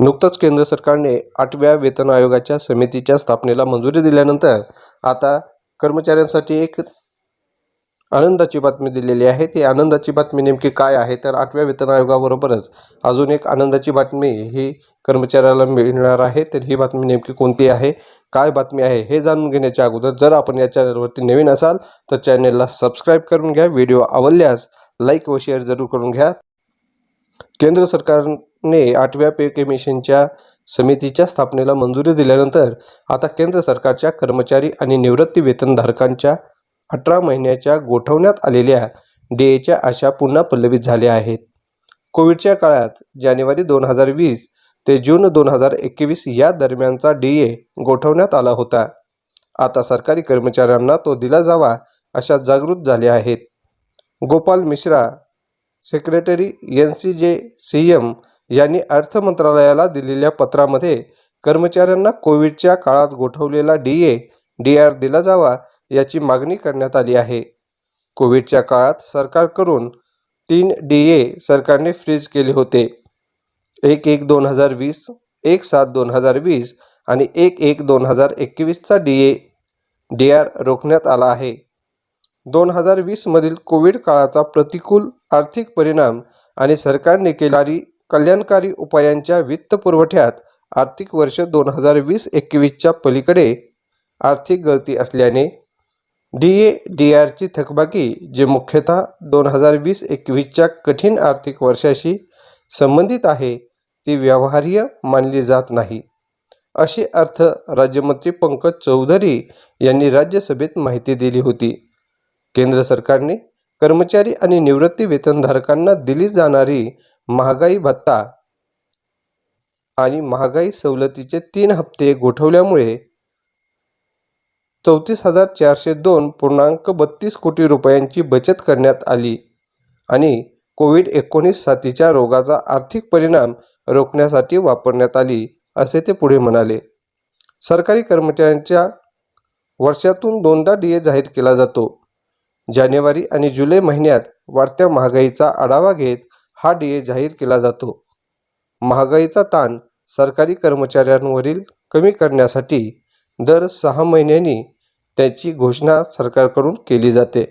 नुकतंच केंद्र सरकारने आठव्या वेतन आयोगाच्या समितीच्या स्थापनेला मंजुरी दिल्यानंतर आता कर्मचाऱ्यांसाठी एक आनंदाची बातमी दिलेली आहे. ती आनंदाची बातमी नेमकी काय आहे? तर आठव्या वेतन आयोगाबरोबरच अजून एक आनंदाची बातमी ही कर्मचाऱ्याला मिळणार आहे. तर ही बातमी नेमकी कोणती आहे? काय बातमी आहे? हे जाणून घेण्याच्या अगोदर जर आपण या चॅनलवरती नवीन असाल तर चॅनलला सबस्क्राईब करून घ्या. व्हिडिओ आवडल्यास लाईक व शेअर जरूर करून घ्या. केंद्र सरकारने आठव्या पे कमिशनच्या समितीच्या स्थापनेला मंजुरी दिल्यानंतर आता केंद्र सरकारच्या कर्मचारी आणि निवृत्ती वेतनधारकांच्या अठरा महिन्याच्या गोठवण्यात आलेल्या डी एच्या आशा पुन्हा पल्लवित झाल्या आहेत. कोविडच्या काळात जानेवारी दोन हजार वीस ते जून दोन हजार एकवीस या दरम्यानचा डी ए गोठवण्यात आला होता. आता सरकारी कर्मचाऱ्यांना तो दिला जावा अशा जागृत झाल्या आहेत. Gopal Mishra secretary N C J C M यांनी अर्थ मंत्रालयाला दिलेल्या पत्रामध्ये कर्मचाऱ्यांना कोविडच्या काळात गोठवलेला डी ए डी आर दिला जावा याची मागणी करण्यात आली आहे. कोविडच्या काळात सरकारकडून तीन डी ए सरकारने फ्रीज केले होते. एक एक दोन हजार वीस एक सात दोन हजार वीस आणि एक एक दोन हजार एकवीसचा डी ए डी आर रोखण्यात आला आहे. दोन हजार वीसमधील कोविड काळाचा प्रतिकूल आर्थिक परिणाम आणि सरकारने केलेली कल्याणकारी उपायांच्या वित्तपुरवठ्यात आर्थिक वर्ष दोन हजार वीस एकवीसच्या पलीकडे आर्थिक गळती असल्याने डी ए डी आरची थकबाकी जे मुख्यतः दोन हजार वीस एकवीसच्या कठीण आर्थिक वर्षाशी संबंधित आहे ती व्यवहार्य मानली जात नाही. अशी अर्थ राज्यमंत्री पंकज चौधरी यांनी राज्यसभेत माहिती दिली होती. केंद्र सरकारने कर्मचारी आणि निवृत्ती वेतनधारकांना दिली जाणारी महागाई भत्ता आणि महागाई सवलतीचे तीन हप्ते गोठवल्यामुळे चौतीस हजार चारशे दोन पूर्णांक बत्तीस कोटी रुपयांची बचत करण्यात आली आणि कोविड एकोणीस साथीच्या रोगाचा आर्थिक परिणाम रोखण्यासाठी वापरण्यात आली असे ते पुढे म्हणाले. सरकारी कर्मचाऱ्यांच्या वर्षातून दोनदा डी ए जाहीर केला जातो. जानेवारी आणि जुलै महिन्यात वाढत्या महागाईचा आढावा घेत हा डी ए जाहीर केला जातो. महागाईचा ताण सरकारी कर्मचाऱ्यांवरील कमी करण्यासाठी दर सहा महिन्यांनी त्याची घोषणा सरकारकडून केली जाते.